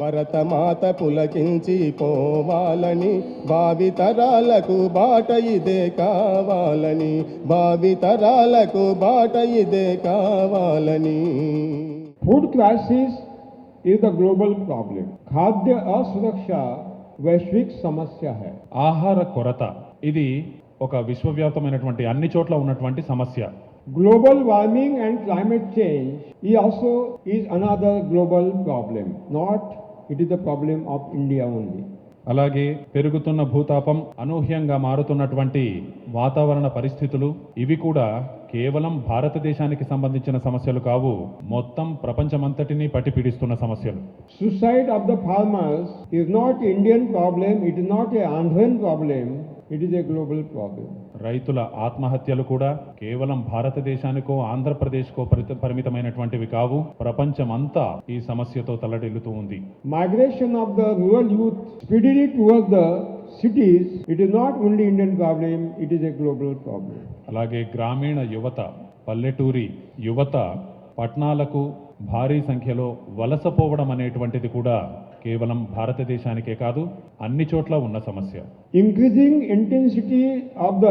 భరతమాత పులకించి పోవాలని భావితరాలకు బాట ఇదే కావాలని భావితరాలకు బాట ఇదే కావాలని. Food crisis is the global problem ఖాద్య అసురక్ష వైశ్విక సమస్య హై ఆహార కొరత ఇది ఒక విశ్వవ్యాప్తమైనటువంటి అన్ని చోట్ల ఉన్నటువంటి సమస్య global warming and climate change ఈ also is another global problem not it is the problem of India only. అలాగే పెరుగుతున్న భూతాపం అనూహ్యంగా మారుతున్నటువంటి వాతావరణ పరిస్థితులు ఇవి కూడా కేవలం భారతదేశానికి సంబంధించిన సమస్యలు కావు మొత్తం ప్రపంచమంతటినీ పట్టి పీడిస్తున్న సమస్యలు Suicide of the farmers is not Indian problem. It is not a Andhran problem. It is a global problem. రైతుల ఆత్మహత్యలు కూడా కేవలం భారతదేశానికో ఆంధ్రప్రదేశ్కో పరిమితమైనటువంటివి కావు ప్రపంచమంతా ఈ సమస్యతో తల్లడిల్లుతూ ఉంది Migration of the rural youth speedily towards the cities. It is not only Indian problem. It is a global problem. అలాగే గ్రామీణ యువత పల్లెటూరి యువత పట్టణాలకు భారీ సంఖ్యలో వలసపోవడం అనేటువంటిది కూడా కేవలం భారతదేశానికే కాదు అన్ని చోట్ల ఉన్న సమస్య. Increasing intensity of the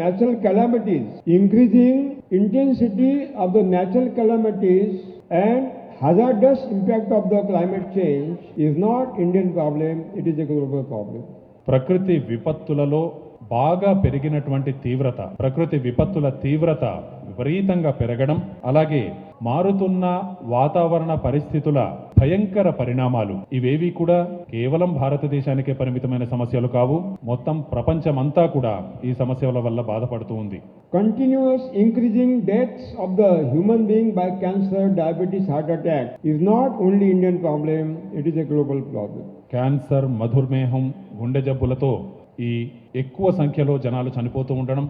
natural calamities increasing intensity of the natural calamities and hazardous impact of the climate change is not Indian problem it is a global problem ప్రకృతి విపత్తులలో బాగా పెరిగినటువంటి తీవ్రత ప్రకృతి విపత్తుల తీవ్రత విపరీతంగా పెరగడం అలాగే మారుతున్న వాతావరణ పరిస్థితుల భయంకర పరిణామాలు. ఇవేవి కూడా కేవలం భారతదేశానికే పరిమితమైన సమస్యలు కావు. మొత్తం ప్రపంచమంతా కూడా ఈ సమస్యల వల్ల బాధపడుతూ ఉంది. Continuous increasing deaths of the human being by cancer diabetes heart attack is not only Indian problem it is a global problem cancer మధుర్మేహం గుండె జబ్బులతో ఈ ఎక్కువ సంఖ్యలో జనాలు చనిపోతూ ఉండడం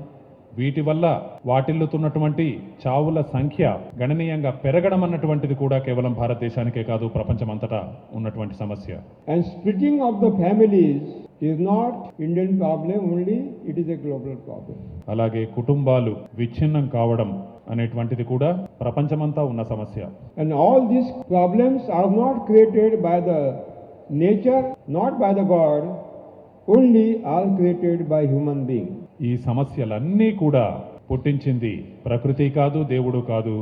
వీటి వల్ల వాటిల్లుతున్నటువంటి చావుల సంఖ్య గణనీయంగా పెరగడం అన్నటువంటిది కూడా కేవలం భారతదేశానికే కాదు ప్రపంచమంతటా ఉన్నటువంటి సమస్య. And splitting of the families is not Indian problem only it is a global problem అలాగే కుటుంబాలు విచ్ఛిన్నం కావడం అనేటువంటిది కూడా ప్రపంచమంతా ఉన్న సమస్య. And all these problems are not created by the nature not by the god only all created by human being ఈ సమస్యలన్నీ కూడా పుట్టించింది ప్రకృతి కాదు దేవుడు కాదు.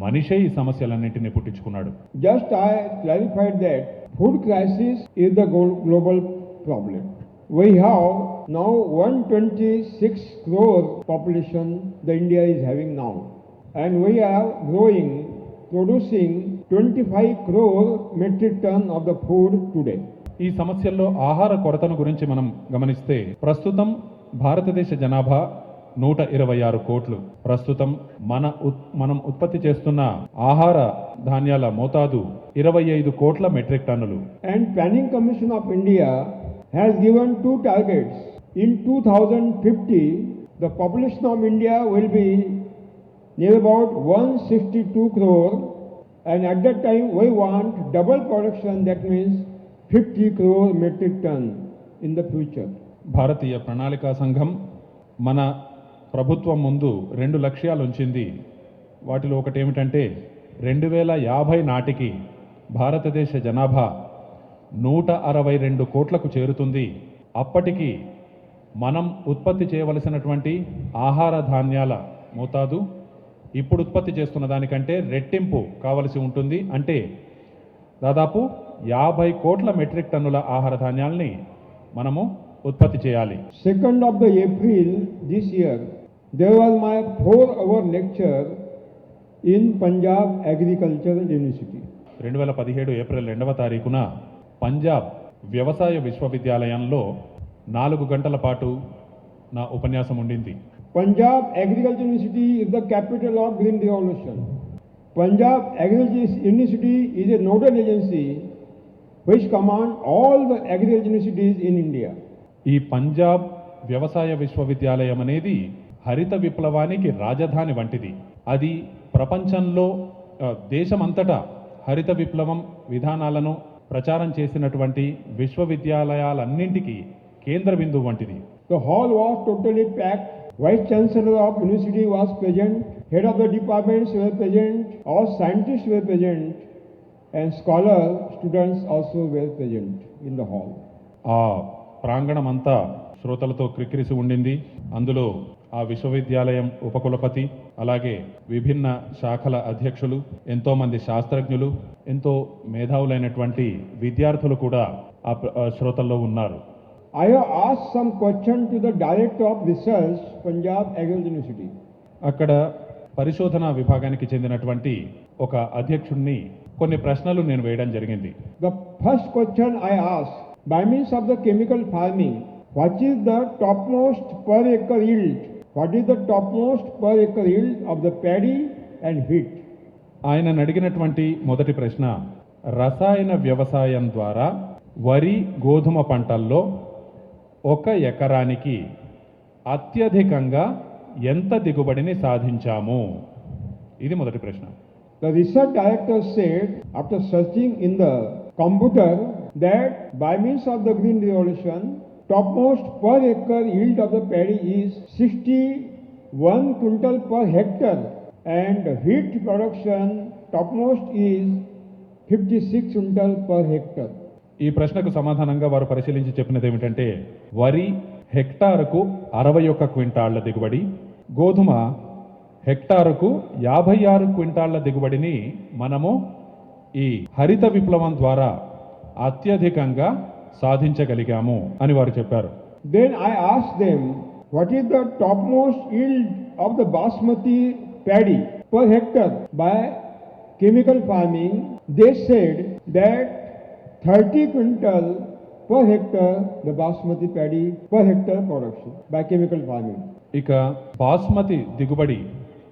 మనిషే ఈ సమస్యలన్నింటినీ పుట్టించుకున్నాడు. Just I clarified that food crisis is the global problem we have now one twenty six crore population the India is having now and we have growing producing twenty five crore metric ton of the food today ఈ సమస్యల్లో ఆహార కొరతను గురించి మనం గమనిస్తే ప్రస్తుతం భారతదేశ జనాభా నూట ఇరవై ఆరు కోట్లు. ప్రస్తుతం మన ఉత్ మనం ఉత్పత్తి చేస్తున్న ఆహార ధాన్యాల మోతాదు ఇరవై ఐదు కోట్ల మెట్రిక్ టన్నులు. And planning commission of India has given two targets in two thousand fifty the population of India will be near about one sixty two crore and at that time we want double production that means fifty crore metric ton in the future. భారతీయ ప్రణాళికా సంఘం మన ప్రభుత్వం ముందు రెండు లక్ష్యాలు ఉంచింది. వాటిలో ఒకటి ఏమిటంటే రెండు వేల యాభై నాటికి భారతదేశ జనాభా నూట అరవై రెండు కోట్లకు చేరుతుంది. అప్పటికి మనం ఉత్పత్తి చేయవలసినటువంటి ఆహార ధాన్యాల మోతాదు ఇప్పుడు ఉత్పత్తి చేస్తున్న దానికంటే రెట్టింపు కావలసి ఉంటుంది. అంటే దాదాపు యాభై కోట్ల మెట్రిక్ టన్నుల ఆహార ధాన్యాల్ని మనము ఉత్పత్తి చేయాలి. Second of the April this year there was my four hour lecture in Punjab agriculture university రెండు వేల పదిహేడు ఏప్రిల్ రెండవ తారీఖున పంజాబ్ వ్యవసాయ విశ్వవిద్యాలయంలో నాలుగు గంటల పాటు నా ఉపన్యాసం ఉండింది. Punjab agriculture university is the capital of green revolution Punjab agriculture university is a nodal agency which command all the agriculture universities in India. ఈ పంజాబ్ వ్యవసాయ విశ్వవిద్యాలయం అనేది హరిత విప్లవానికి రాజధాని వంటిది అది ప్రపంచంలో దేశమంతటా హరిత విప్లవం విధానాలను ప్రచారం చేసినటువంటి విశ్వవిద్యాలయాలన్నింటికీ కేంద్ర బిందువు వంటిది The hall was totally packed. Vice Chancellor of University was present. Head of the departments were present. All scientists were present. And scholar students also were present in the hall. ఆ ప్రాంగణం అంతా శ్రోతలతో క్రిక్కిరిసి ఉండింది అందులో ఆ విశ్వవిద్యాలయం ఉపకులపతి అలాగే విభిన్న శాఖల అధ్యక్షులు ఎంతో మంది శాస్త్రజ్ఞులు ఎంతో మేధావులైనటువంటి విద్యార్థులు కూడా ఆ శ్రోతల్లో ఉన్నారు I have asked some question to the Director of Research, Punjab Agri University. అక్కడ పరిశోధన విభాగానికి చెందినటువంటి ఒక అధ్యక్షుణ్ణి కొన్ని ప్రశ్నలు నేను వేయడం జరిగింది. The first question I ask by means of the chemical farming what is the top most per acre yield what is the top most per acre yield of the paddy and it ఆయన అడిగినటువంటి మొదటి ప్రశ్న రసాయన వ్యవసాయం ద్వారా వరి గోధుమ పంటల్లో ఒక ఎకరానికి అత్యధికంగా ఎంత దిగుబడిని సాధించాము? ఇది మొదటి ప్రశ్న. The research director said, after searching in the computer, that by means of the green revolution, topmost per acre yield of the paddy is 61 quintal per hectare, and wheat production topmost is 56 quintal per hectare. ఈ ప్రశ్నకు సమాధానంగా వారు పరిశీలించి చెప్పినది ఏమిటంటే వరి హెక్టార్కు అరవై ఒక్క క్వింటాళ్ళ దిగుబడి గోధుమ హెక్టారుకు యాభై ఆరు క్వింటాళ్ళ దిగుబడిని మనము ఈ హరిత విప్లవం ద్వారా అత్యధికంగా సాధించగలిగాము అని వారు చెప్పారు. Then I ask them what is the top most yield of the basmati paddy per hectare by chemical farming they said that thirty quintal per hectare the basmati paddy per hectare production by chemical farming ఇక బాస్మతి దిగుబడి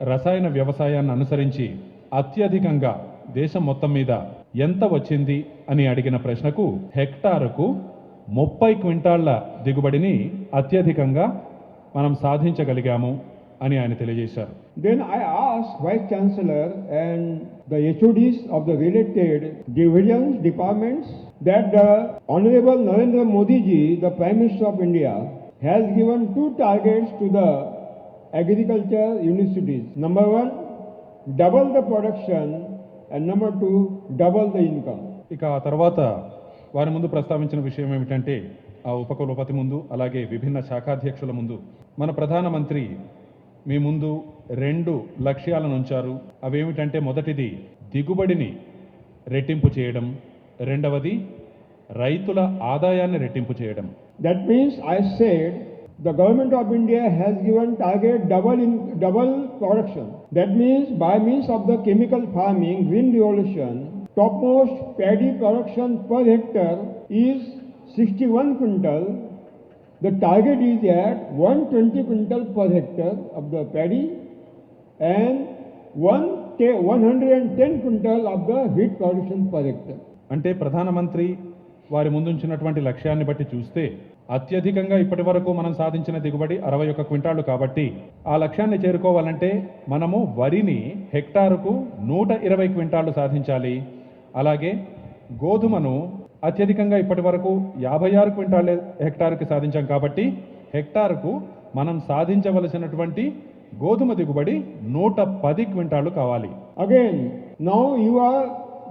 రసాయన వ్యవసాయాన్ని అనుసరించి అత్యధికంగా దేశం మొత్తం మీద ఎంత వచ్చింది అని అడిగిన ప్రశ్నకు హెక్టారుకు ముప్పై క్వింటాళ్ళ దిగుబడిని అత్యధికంగా మనం సాధించగలిగాము అని ఆయన తెలియజేశారు. Then I ask vice chancellor and the HODs of the related divisions departments that the honourable Narendra Modi ji the prime minister of India has given two targets to the agriculture universities. Number one, double the production, and number two, double the income. ఇక ఆ తర్వాత వారి ముందు ప్రస్తావించిన విషయం ఏమిటంటే ఆ ఉపకులపతి ముందు అలాగే విభిన్న శాఖాధ్యక్షుల ముందు మన ప్రధానమంత్రి మీ ముందు రెండు లక్ష్యాలను ఉంచారు అవేమిటంటే మొదటిది దిగుబడిని రెట్టింపు చేయడం రెండవది రైతుల ఆదాయాన్ని రెట్టింపు చేయడం That means I said the government of India has given target double in double production. That means by means of the chemical farming, green revolution, topmost paddy production per hectare is 61 quintal. The target is at 120 quintal per hectare of the paddy and 110 quintal of the wheat production per hectare. అంటే ప్రధానమంత్రి వారి ముందుంచినటువంటి లక్ష్యాన్ని బట్టి చూస్తే అత్యధికంగా ఇప్పటి వరకు మనం సాధించిన దిగుబడి అరవై ఒక్క క్వింటాళ్ళు కాబట్టి ఆ లక్ష్యాన్ని చేరుకోవాలంటే మనము వరిని హెక్టారుకు నూట ఇరవై క్వింటాళ్ళు సాధించాలి. అలాగే గోధుమను అత్యధికంగా ఇప్పటి వరకు యాభై ఆరు క్వింటాళ్ళ హెక్టారుకి సాధించాం కాబట్టి హెక్టారుకు మనం సాధించవలసినటువంటి గోధుమ దిగుబడి నూట పది క్వింటాళ్ళు కావాలి. Again now you are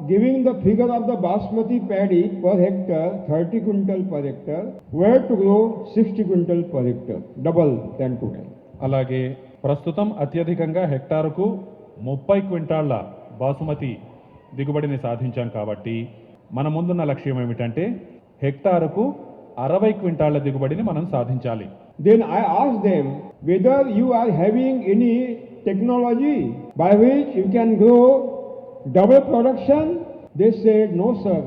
giving the figure of the basmati paddy per hectare, 30 quintal per hectare, where to grow 60 quintal per hectare, double than total. అలాగే ప్రస్తుతం అత్యధికంగా హెక్టారుకు ముప్పై క్వింటాళ్ళ బాసుమతి దిగుబడిని సాధించాం కాబట్టి మన ముందున్న లక్ష్యం ఏమిటంటే హెక్టారుకు అరవై క్వింటాళ్ళ దిగుబడిని మనం సాధించాలి Then I asked them whether you are having any technology by which you can grow double production. They said, no sir,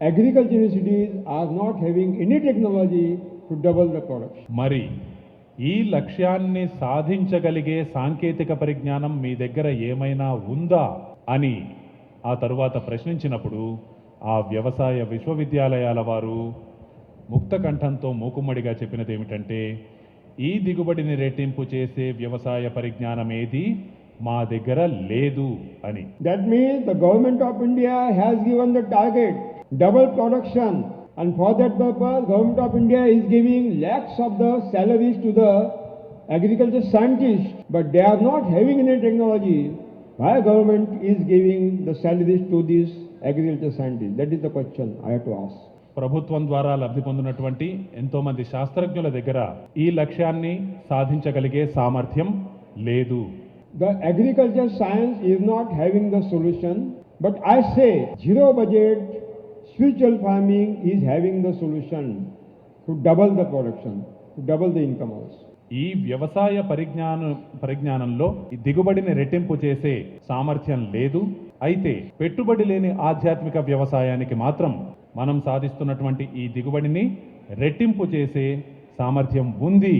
agriculture universities are not having any technology to double the production. మరి ఈ లక్ష్యాన్ని సాధించగలిగే సాంకేతిక పరిజ్ఞానం మీ దగ్గర ఏమైనా ఉందా అని ఆ తరువాత ప్రశ్నించినప్పుడు ఆ వ్యవసాయ విశ్వవిద్యాలయాల వారు ముక్త కంఠంతో మూకుమ్మడిగా చెప్పినది ఏమిటంటే ఈ దిగుబడిని రెట్టింపు చేసే వ్యవసాయ పరిజ్ఞానం ఏది మా దగ్గర లేదు అని. That means the government of India has given the target double production and for that purpose government of India is giving lakhs of the salaries to the agriculture scientist but they are not having in technology my government is giving the salaries to this agriculture scientist that is the question I to ask ప్రభుత్వం ద్వారా లబ్ధి పొందినటువంటి ఎంతో మంది శాస్త్రజ్ఞుల దగ్గర ఈ లక్ష్యాన్ని సాధించగలిగే సామర్థ్యం లేదు. The agriculture science is not having the solution, but I say zero budget spiritual farming is having the solution to double the production, to double the income also. ఈ వ్యవసాయ పరిజ్ఞాన పరిజ్ఞానంలో దిగుబడిని రెట్టింపు చేసే సామర్థ్యం లేదు అయితే పెట్టుబడి లేని ఆధ్యాత్మిక వ్యవసాయానికి మాత్రం మనం సాధిస్తున్నటువంటి ఈ దిగుబడిని రెట్టింపు చేసే సామర్థ్యం ఉంది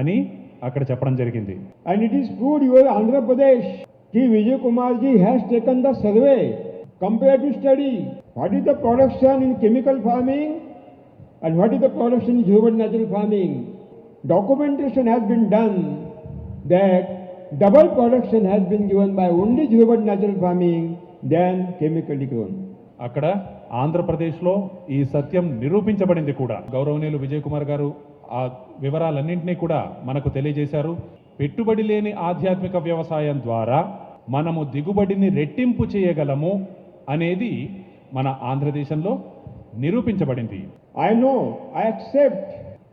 అని అక్కడ చెప్పడం జరిగింది. And it is prove your Andhra Pradesh T Vijay Kumar ji has taken the survey compare to study what is the production in chemical farming and what is the production in human natural farming documentation has been done that double production has been given by only జ్యూబర్ natural farming then chemical given అక్కడ ఆంధ్రప్రదేశ్లో ఈ సత్యం నిరూపించబడింది కూడా. గౌరవనీయులు విజయ్ కుమార్ గారు ఆ వివరాలన్నింటినీ కూడా మనకు తెలియజేశారు. పెట్టుబడి లేని ఆధ్యాత్మిక వ్యవసాయం ద్వారా మనము దిగుబడిని రెట్టింపు చేయగలము అనేది మన ఆంధ్రదేశంలో నిరూపించబడింది. I know I accept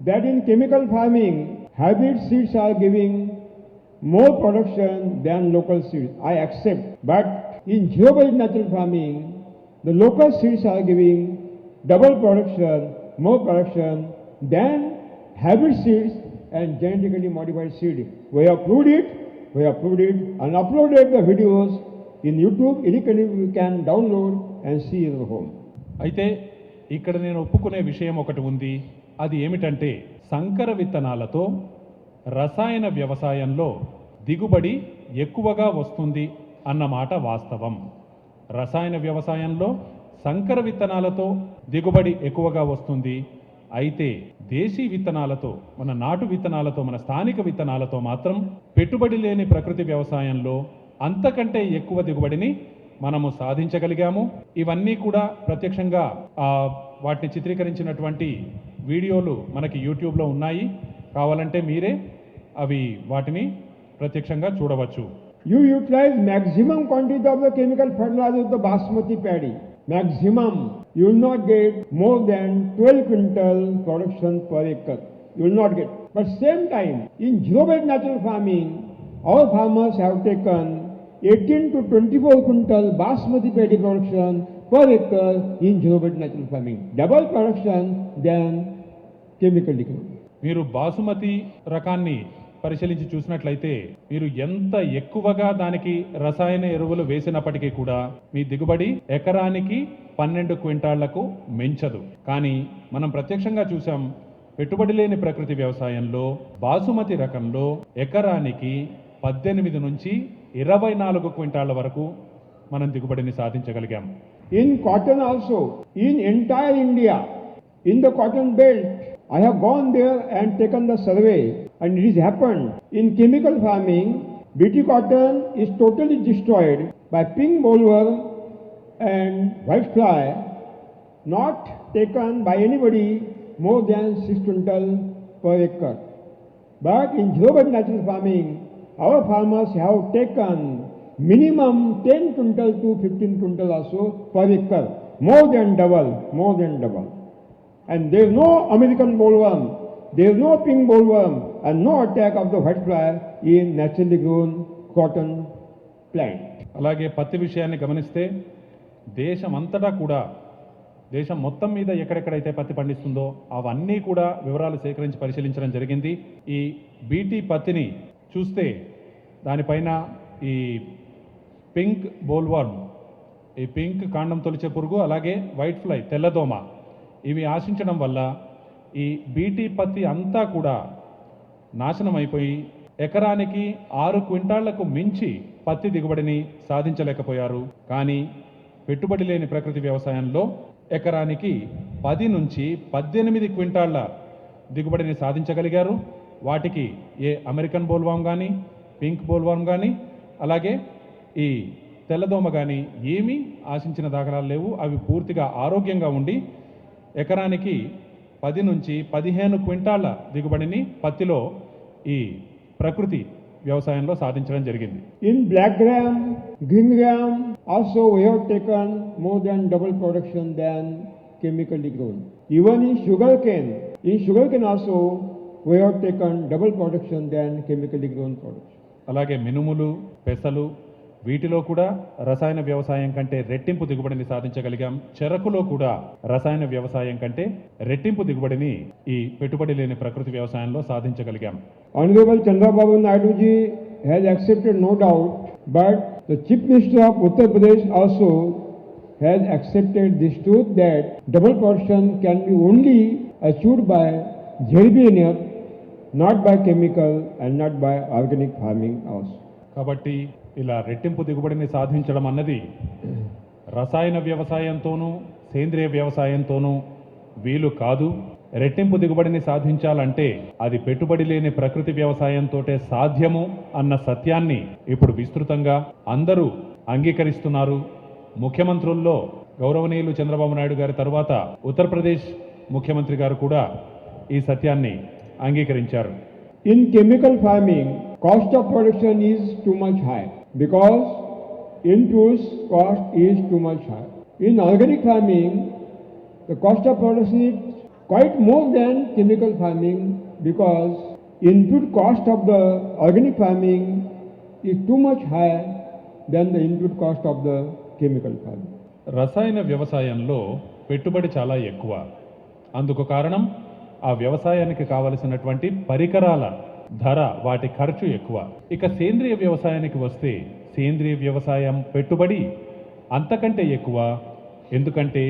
that in chemical farming hybrid seeds are giving more production than local seed I accept but in zero budget natural farming the local seeds are giving double production more production than hybrid seeds and genetically modified seed. We have proved it, we have proved it and uploaded the videos in YouTube. Any you can download and see in the home. అయితే ఇక్కడ నేను ఒప్పుకునే విషయం ఒకటి ఉంది అది ఏమిటంటే సంకర విత్తనాలతో రసాయన వ్యవసాయంలో దిగుబడి ఎక్కువగా వస్తుంది అన్నమాట వాస్తవం రసాయన వ్యవసాయంలో సంకర విత్తనాలతో దిగుబడి ఎక్కువగా వస్తుంది అయితే దేశీ విత్తనాలతో మన నాటు విత్తనాలతో మన స్థానిక విత్తనాలతో మాత్రం పెట్టుబడి లేని ప్రకృతి వ్యవసాయంలో అంతకంటే ఎక్కువ దిగుబడిని మనము సాధించగలిగాము. ఇవన్నీ కూడా ప్రత్యక్షంగా వాటిని చిత్రీకరించినటువంటి వీడియోలు మనకి యూట్యూబ్లో ఉన్నాయి. కావాలంటే మీరే అవి వాటిని ప్రత్యక్షంగా చూడవచ్చు. You utilise maximum quantity of the chemical fertiliser the basmati paddy. Maximum. You will not get more than 12 quintal production per acre. You will not get. But same time, in zero-based natural farming, our farmers have taken 18 to 24 quintal basmati paddy production per acre in zero-based natural farming. Double production than chemical grown. మీరు బాసుమతి రకాన్ని పరిశీలించి చూసినట్లయితే మీరు ఎంత ఎక్కువగా దానికి రసాయన ఎరువులు వేసినప్పటికీ కూడా మీ దిగుబడి ఎకరానికి పన్నెండు క్వింటాళ్ళకు మించదు. కానీ మనం ప్రత్యక్షంగా చూసాం పెట్టుబడి లేని ప్రకృతి వ్యవసాయంలో బాసుమతి రకంలో ఎకరానికి పద్దెనిమిది నుంచి ఇరవై నాలుగు క్వింటాళ్ళ వరకు మనం దిగుబడిని సాధించగలిగాం. In cotton also in entire India in the cotton belt I have gone there and taken the survey. And it has happened. In chemical farming, BT cotton is totally destroyed by pink bollworm and white fly, not taken by anybody more than 6 quintal per acre. But in global natural farming, our farmers have taken minimum 10 quintal to 15 quintal also per acre, more than double, more than double. And there is no American bollworm, there is no pink bollworm, and no attack of the whitefly in naturally grown cotton plant. అలాగే పత్తి విషయాన్ని గమనిస్తే దేశం అంతటా కూడా దేశం మొత్తం మీద ఎక్కడెక్కడైతే పత్తి పండిస్తుందో అవన్నీ కూడా వివరాలు సేకరించి పరిశీలించడం జరిగింది ఈ బీటీ పత్తిని చూస్తే దానిపైన ఈ పింక్ బోల్వార్మ్ ఈ పింక్ కాండం తొలిచే పురుగు అలాగే వైట్ ఫ్లై తెల్లదోమ ఇవి ఆశించడం వల్ల ఈ బీటీ పత్తి అంతా కూడా నాశనం అయిపోయి ఎకరానికి ఆరు క్వింటాళ్ళకు మించి పత్తి దిగుబడిని సాధించలేకపోయారు. కానీ పెట్టుబడి లేని ప్రకృతి వ్యవసాయంలో ఎకరానికి పది నుంచి పద్దెనిమిది క్వింటాళ్ళ దిగుబడిని సాధించగలిగారు. వాటికి ఏ అమెరికన్ బోల్వామ్ కానీ పింక్ బోల్వామ్ కానీ అలాగే ఈ తెల్లదోమ కానీ ఏమీ ఆశించిన దాఖలాలు లేవు. అవి పూర్తిగా ఆరోగ్యంగా ఉండి ఎకరానికి పది నుంచి పదిహేను క్వింటాళ్ళ దిగుబడిని పత్తిలో ఈ ప్రకృతి వ్యవసాయంలో సాధించడం జరిగింది. In black gram green gram also we taken more than double production than chemical grown even ఈ షుగర్ కేన్ ఈ sugar cane also we taken double production than chemical grown production అలాగే మినుములు పెసలు వీటిలో కూడా రసాయన వ్యవసాయం కంటే రెట్టింపు దిగుబడిని సాధించగలిగాం. చెరకులో కూడా రసాయన వ్యవసాయం కంటే రెట్టింపు దిగుబడిని ఈ పెట్టుబడి లేని ప్రకృతి వ్యవసాయంలో సాధించగలిగాం. Honourable Chandrababu Naidu ji has accepted no doubt but the chief minister of Uttar Pradesh also has accepted this truth that double portion can be only achieved by zero budget not by chemical and not by organic farming also కాబట్టి ఇలా రెట్టింపు దిగుబడిని సాధించడం అన్నది రసాయన వ్యవసాయంతోనూ సేంద్రియ వ్యవసాయంతోనూ వీలు కాదు. రెట్టింపు దిగుబడిని సాధించాలంటే అది పెట్టుబడి లేని ప్రకృతి వ్యవసాయంతోటే సాధ్యము అన్న సత్యాన్ని ఇప్పుడు విస్తృతంగా అందరూ అంగీకరిస్తున్నారు. ముఖ్యమంత్రుల్లో గౌరవనీయులు చంద్రబాబు నాయుడు గారి తరువాత ఉత్తరప్రదేశ్ ముఖ్యమంత్రి గారు కూడా ఈ సత్యాన్ని అంగీకరించారు. In chemical farming cost of production is too much high because input cost is too much high. In organic farming, the cost of production is quite more than chemical farming because input cost of the organic farming is too much higher than the input cost of the chemical farming. రసాయన వ్యవసాయంలో పెట్టుబడి చాలా ఎక్కువ అందుకు కారణం ఆ వ్యవసాయానికి కావలసినటువంటి పరికరాల ధర వాటి ఖర్చు ఎక్కువ. ఇక సేంద్రియ వ్యవసాయానికి వస్తే సేంద్రియ వ్యవసాయం పెట్టుబడి అంతకంటే ఎక్కువ. ఎందుకంటే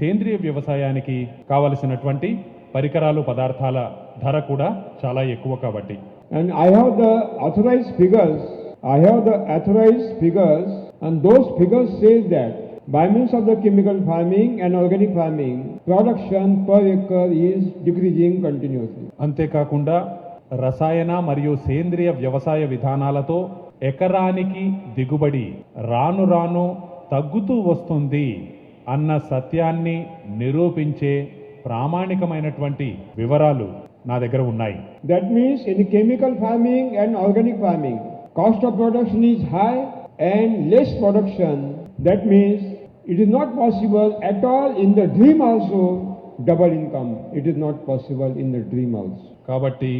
సేంద్రియ వ్యవసాయానికి కావలసినటువంటి పరికరాలు పదార్థాల ధర కూడా చాలా ఎక్కువ కాబట్టి. And I have the authorised figures I have the authorised figures and those figures says that by means of the chemical farming and organic farming production per acre is decreasing continuously అంతేకాకుండా రసాయన మరియు సేంద్రియ వ్యవసాయ విధానాలతో ఎకరానికి దిగుబడి రాను రాను తగ్గుతూ వస్తుంది అన్న సత్యాన్ని నిరూపించే ప్రామాణికమైనటువంటి వివరాలు నా దగ్గర ఉన్నాయి. That means in chemical farming and organic farming cost of production is high and less production that means it is not possible at all in the dream also double income it is not possible in the dream also కాబట్టి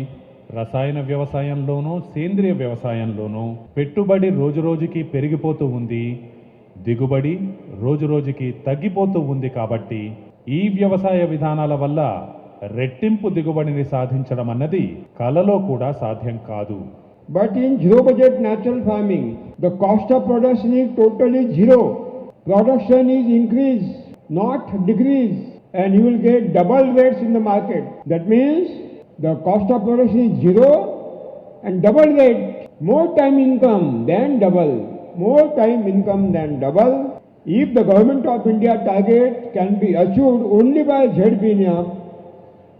రసాయన వ్యవసాయంలోనూ సేంద్రియ వ్యవసాయంలోనూ పెట్టుబడి రోజురోజుకి పెరిగిపోతూ ఉంది. దిగుబడి రోజురోజుకి తగ్గిపోతూ ఉంది కాబట్టి ఈ వ్యవసాయ విధానాల వల్ల రెట్టింపు దిగుబడిని సాధించడం అన్నది కలలో కూడా సాధ్యం కాదు. But in zero budget natural farming the cost of production is totally zero production is increase not decrease and you will get double rates in the market that means the cost of production is zero and double rate. More time income than double. More time income than double. If the government of India target can be achieved only by ZBNF,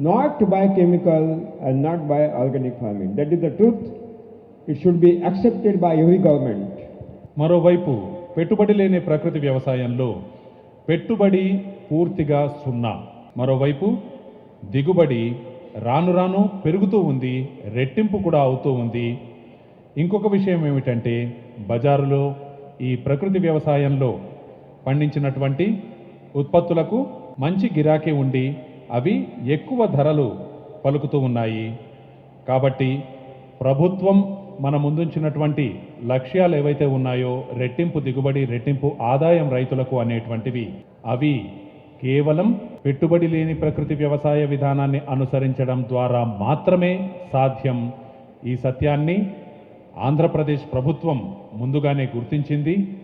not by chemical and not by organic farming. That is the truth. It should be accepted by every government. మరోవైపు పెట్టుబడి లేని ప్రకృతి వ్యవసాయంలో పెట్టుబడి పూర్తిగా సున్నా మరోవైపు దిగుబడి రాను రాను పెరుగుతూ ఉంది రెట్టింపు కూడా అవుతూ ఉంది. ఇంకొక విషయం ఏమిటంటే బజారులో ఈ ప్రకృతి వ్యవసాయంలో పండించినటువంటి ఉత్పత్తులకు మంచి గిరాకీ ఉండి అవి ఎక్కువ ధరలు పలుకుతూ ఉన్నాయి. కాబట్టి ప్రభుత్వం మన ముందుంచినటువంటి లక్ష్యాలు ఏవైతే ఉన్నాయో రెట్టింపు దిగుబడి రెట్టింపు ఆదాయం రైతులకు అనేటువంటివి అవి కేవలం పెట్టుబడి లేని ప్రకృతి వ్యవసాయ విధానాన్ని అనుసరించడం ద్వారా మాత్రమే సాధ్యం. ఈ సత్యాన్ని ఆంధ్రప్రదేశ్ ప్రభుత్వం ముందుగానే గుర్తించింది.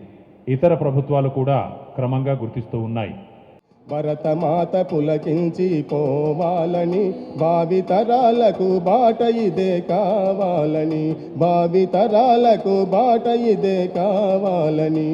ఇతర ప్రభుత్వాలు కూడా క్రమంగా గుర్తిస్తూ ఉన్నాయి. భరతమాత పులకించి పోవాలని భావితరాలకు బాట ఇదే కావాలని భావితరాలకు బాట ఇదే కావాలని.